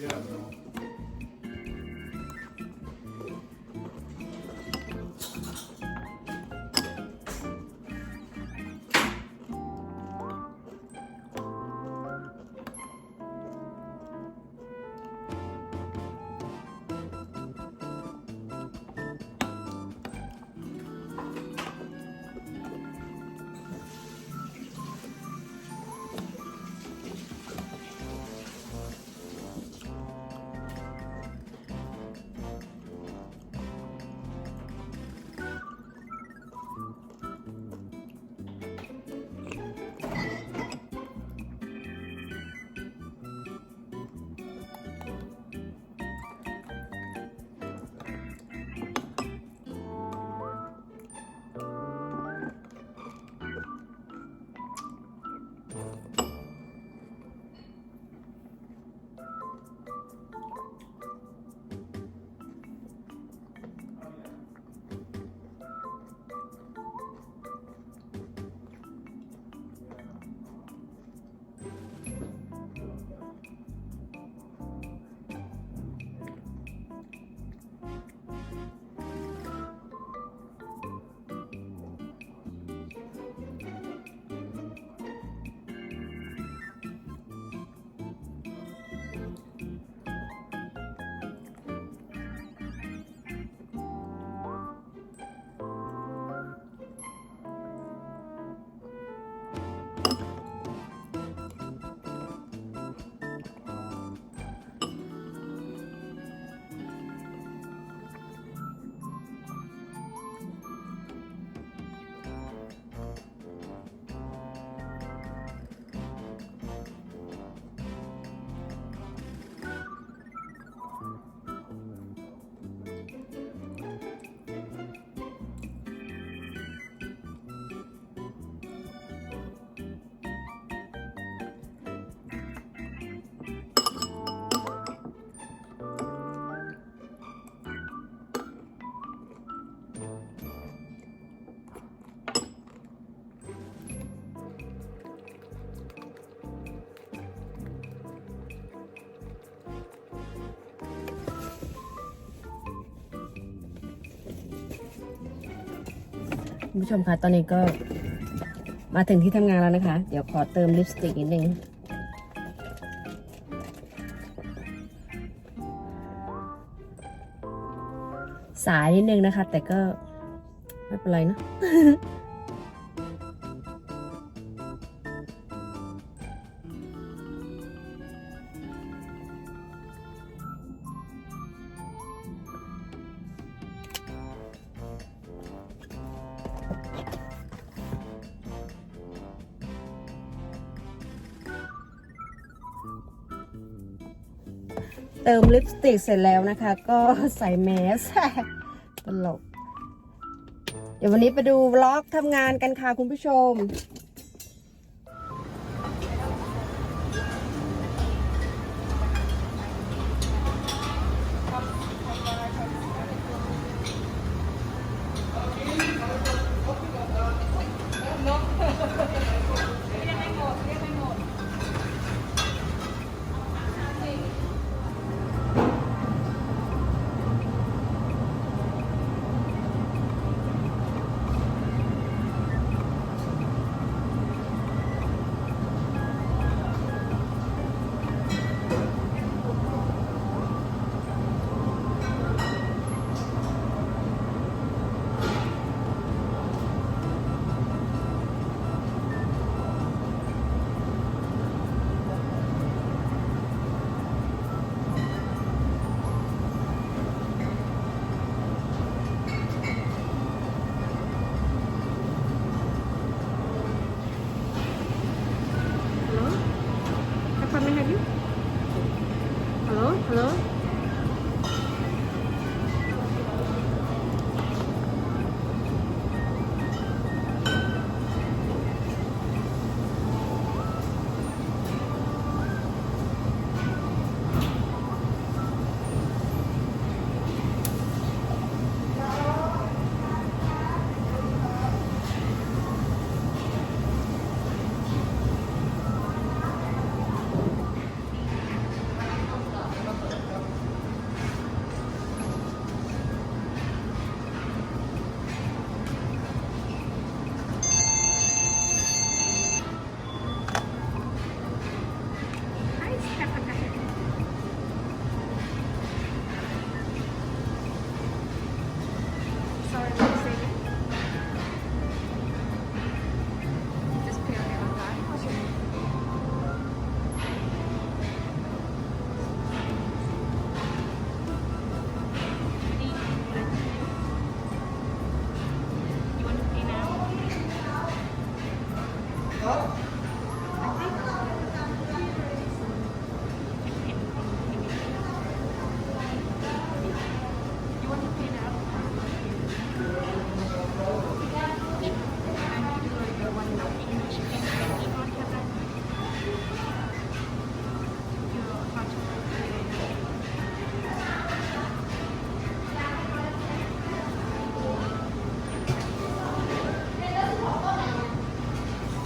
Yeah. คุณผู้ชมคะตอนนี้ก็มาถึงที่ทำงานแล้วนะคะ เดี๋ยวขอเติมลิปสติกนิดนึงสายนิดนึงนะคะ แต่ก็ไม่เป็นไรเนาะ เติมลิปสติกเสร็จแล้วนะคะ ก็ใส่แมสตลก เดี๋ยววันนี้ไปดูวล็อกทำงานกันค่ะคุณผู้ชม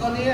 ตอนนี้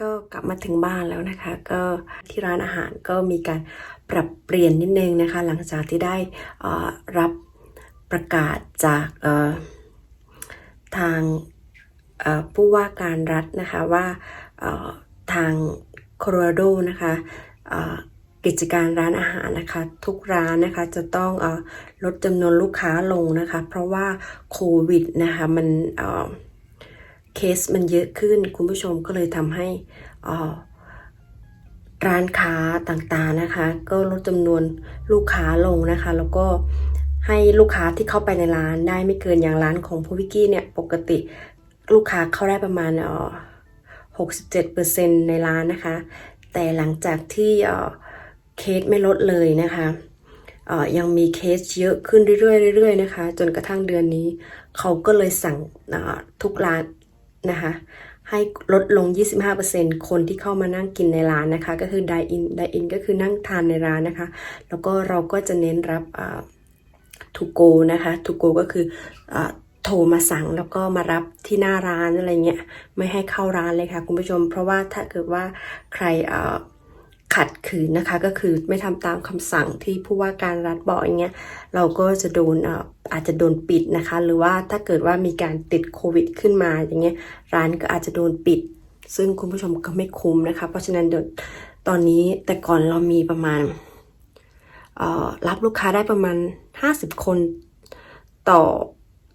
ก็กลับมาถึงบ้านแล้วนะคะ ก็ที่ร้านอาหารก็มีการปรับเปลี่ยนนิดนึงนะคะ หลังจากที่ได้รับประกาศจากทางผู้ว่าการรัฐนะคะว่าทางโคโลราโดนะคะกิจการร้านอาหารนะคะ ทุกร้านนะคะจะต้องออลดจำนวนลูกค้าลงนะคะ เพราะว่าโควิดนะคะมัน เคสมันเยอะขึ้นคุณผู้ชมก็เลยทำให้ร้านค้าต่างๆนะคะ ก็ลดจำนวนลูกค้าลงนะคะ แล้วก็ให้ลูกค้าที่เข้าไปในร้านได้ไม่เกินอย่างร้านของพูวิกี้เนี่ยปกติลูกค้าเข้าได้ประมาณเอ่อ67%ในร้านนะคะ แต่หลังจากที่เคสไม่ลดเลยนะคะยังมีเคสเยอะขึ้นเรื่อยๆเรื่อยๆนะคะ จนกระทั่งเดือนนี้ เขาก็เลยสั่งทุกร้าน นะคะให้ลดลง 25%คนที่เข้ามานั่งกินในร้านนะคะ ก็คือ dine in dine ก็คือนั่งทานในร้านนะคะ แล้วก็เราก็จะเน้นรับทูโกนะคะทูโกก็คืออโทรมาสั่งแล้วก็มารับที่หน้าร้านอะไรเงี้ยไม่ให้เข้าร้านเลยค่ะคุณผู้ชม เพราะว่าถ้าเกิดว่าใครเขัดขืนนะคะก็คือไม่ทำตามคำสั่งที่ผู้ว่าการรัฐบอกอย่างเงี้ยเราก็จะโดนเอออาจจะโดนปิดนะคะ หรือว่าถ้าเกิดว่ามีการติดโควิด ขึ้นมาอย่างเงี้ยร้านก็อาจจะโดนปิด ซึ่งคุณผู้ชมก็ไม่คุ้มนะคะ เพราะฉะนั้นเดี๋ยวตอนนี้แต่ก่อนเรามีประมาณเอ่อรับลูกค้าได้ประมาณ 50 คนต่อ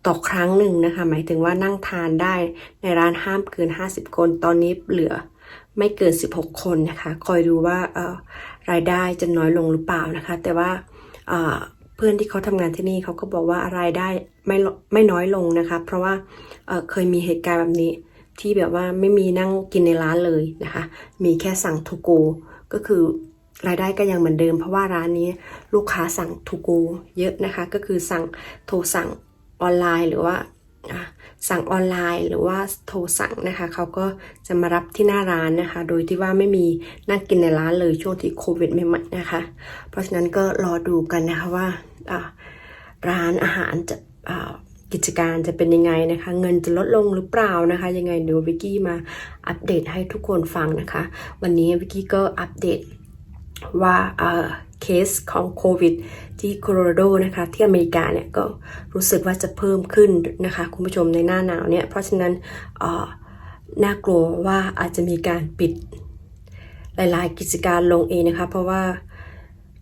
ต่อครั้งหนึ่งนะคะ หมายถึงว่านั่งทานได้ในร้านห้ามเกิน 50 คนตอนนี้เหลือ ไม่เกิน 16 คนนะคะ คอยดูว่าเรายได้จะน้อยลงหรือเปล่านะคะ แต่ว่าเพื่อนที่เขาทำงานที่นี่เขาก็บอกว่ารายได้ไม่ไม่น้อยลงนะคะ เพราะว่าเอ่อเคยมีเหตุการณ์แบบนี้ที่แบบว่าไม่มีนั่งกินในร้านเลยนะคะ มีแค่สั่งทูโกก็คือรายได้ก็ยังเหมือนเดิม เพราะว่าร้านนี้ลูกค้าสั่งทูโกเยอะนะคะ ก็คือสั่งโทรสั่งออนไลน์หรือว่าอะ สั่งออนไลน์ หรือว่าโทรสั่งนะคะเขาก็จะมารับที่หน้าร้านนะคะ โดยที่ว่าไม่มีนั่งกินในร้านเลยช่วงที่โควิดใหม่ๆนะคะ เพราะฉะนั้นก็รอดูกันนะคะว่าร้านอาหารจะกิจการจะเป็นยังไงนะคะ เงินจะลดลงหรือเปล่านะคะ ยังไงเดี๋ยววิกกี้มาอัปเดตให้ทุกคนฟังนะคะ วันนี้วิกกี้ก็อัปเดตว่า เคสของโควิด ที่โคโลราโดนะคะที่อเมริกาเนี่ยก็รู้สึกว่าจะเพิ่มขึ้นนะคะคุณผู้ชมในหน้าหนาวเนี่ยเพราะฉะนั้นน่ากลัวว่าอาจจะมีการปิดหลายๆ กิจการลงเองนะคะเพราะว่า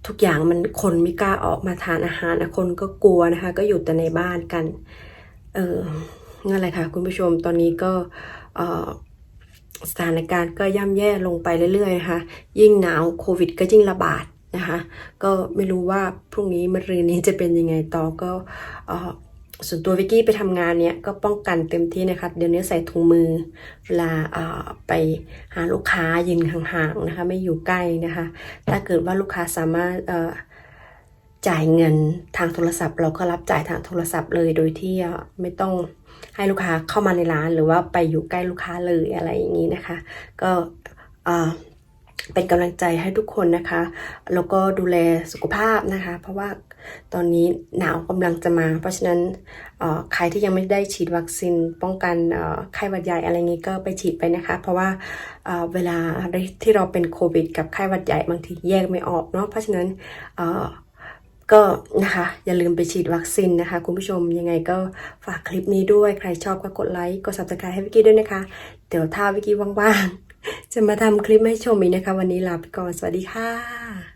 ทุกอย่างมันคนไม่กล้าออกมาทานอาหารนะคนก็กลัวนะคะ ก็อยู่แต่ในบ้านกัน เออนั่นแหละค่ะคุณผู้ชมตอนนี้ก็สถานการณ์ก็ย่ำแย่ลงไปเรื่อยๆนะคะยิ่งหนาวโควิดก็ยิ่งระบาด นะคะ ก็ไม่รู้ว่าพรุ่งนี้มะรืนนี้จะเป็นยังไงต่อก็อส่วนตัววิกกี้ไปทำงานเนี้ยก็ป้องกันเต็มที่นะคะ เดี๋ยวนี้ใส่ถุงมือเวลาไปหาลูกค้ายืนห่างๆนะคะ ไม่อยู่ใกล้นะคะ ถ้าเกิดว่าลูกค้าสามารถจ่ายเงินทางโทรศัพท์ เราก็รับจ่ายทางโทรศัพท์เลยโดยที่ไม่ต้องให้ลูกค้าเข้ามาในร้านหรือว่าไปอยู่ใกล้ลูกค้าเลยอะไรอย่างนี้นะคะ ก็ เป็นกำลังใจให้ทุกคนนะคะ แล้วก็ดูแลสุขภาพนะคะ เพราะว่าตอนนี้หนาวกำลังจะมา เพราะฉะนั้นใครที่ยังไม่ได้ฉีดวัคซีนป้องกันไข้หวัดใหญ่อะไรงี้ก็ไปฉีดไปนะคะ เพราะว่าเวลาที่เราเป็นโควิด กับไข้หวัดใหญ่บางทีแยกไม่ออกเนาะ เพราะฉะนั้นก็นะคะอย่าลืมไปฉีดวัคซีนนะคะ คุณผู้ชมยังไงก็ฝากคลิปนี้ด้วยใครชอบก็กดไลค์กด subscribe ให้วิกกี้ด้วยนะคะ เดี๋ยวถ้าวิกกี้ว่างๆ จะมาทำคลิปให้ชมอีกนะคะ วันนี้ลาไปก่อน สวัสดีค่ะ